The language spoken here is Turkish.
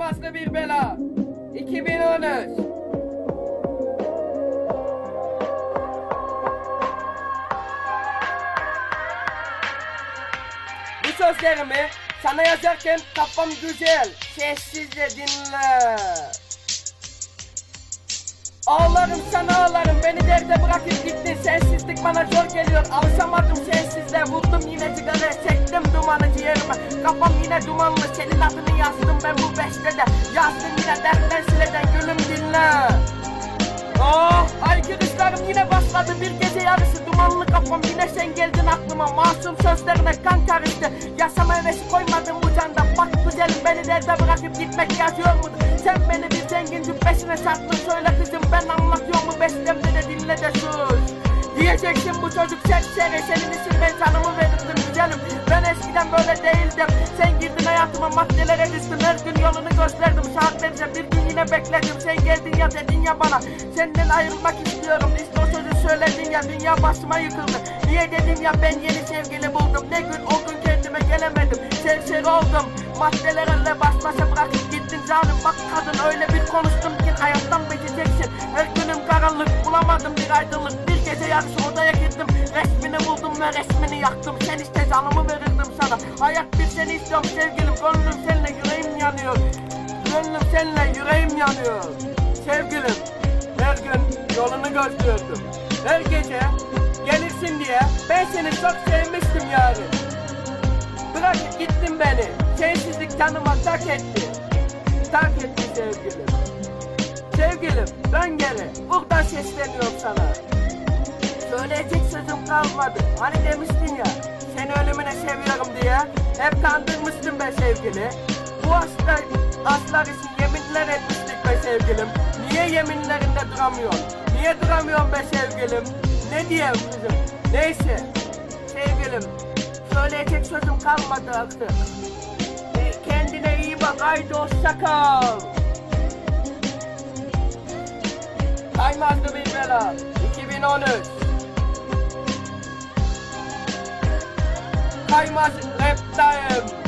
Kaymazlı bir bela. 2013. Bu sözlerimi sana yazarken kafam güzel. Sessizce dinle. Ağlarım sana ağlarım beni derde bırakıp gittin Sensizlik bana zor geliyor alışamadım sensizle Vurdum yine sigara çektim dumanı ciğerime. Kafam yine dumanlı. Senin adını yazdım ben bu bestede Yazdım yine dertler sileden gülüm dinle. Oh aykırışlarım yine başladı. Bir gece yarısı dumanlı kafam. Yine sen geldin aklıma. Masum sözlerine kan karıştı. Yaşama hevesi koymadım bu canda. Bak güzelim beni derde bırakıp gitmek yazıyor mu? Sen beni bir zengin cübbesine sattın. Söyle kızım ben anlatıyor mu beslemde de dinle de sus Diyeceksin bu çocuk serseri Senin için ben canımı verirdim güzelim. Ben eskiden böyle değildim. Sen girdin hayatıma maddelere düştüm. Her gün yolunu gösterdim saatlerce Bir gün yine bekledim. Sen geldin ya dedin ya bana Senden ayrılmak istiyorum. İşte o sözü söyledin ya Dünya başıma yıkıldı. Niye dedim ya ben yeni sevgili buldum. Ne gün o gün kendime gelemedim. Serseri oldum. Maddelerle baş başa bırakıp gittin canım. Bak kadın öyle bir konuştum ki Hayattan geçeceksin Her günüm karanlık bulamadım bir aydınlık yarısı odaya girdim. Resmini buldum ve resmini yaktım. Sen işte canımı verirdim sana. Hayat bir seni istiyorum sevgilim. Gönlüm seninle yüreğim yanıyor. Gönlüm seninle yüreğim yanıyor. Sevgilim her gün yolunu gözlüyordum Her gece gelirsin diye Ben seni çok sevmiştim yarın Bırakıp gittin beni. Sensizlik tanıma tak etti. Tak etti sevgilim. Sevgilim dön geri. Buradan sesleniyorum sana Söyleyecek sözüm kalmadı. Hani demiştin ya Seni ölümüne seviyorum diye. Hep kandırmıştın be sevgili. Bu aslar, aslar için yeminler etmiştik be sevgilim. Niye yeminlerinde duramıyorsun? Niye duramıyorsun be sevgilim? Ne diyeyim kızım? Neyse Sevgilim Söyleyecek sözüm kalmadı artık. Kendine iyi bak haydi hoşça kal. Kaymazlı bir bela 2013 Famous time?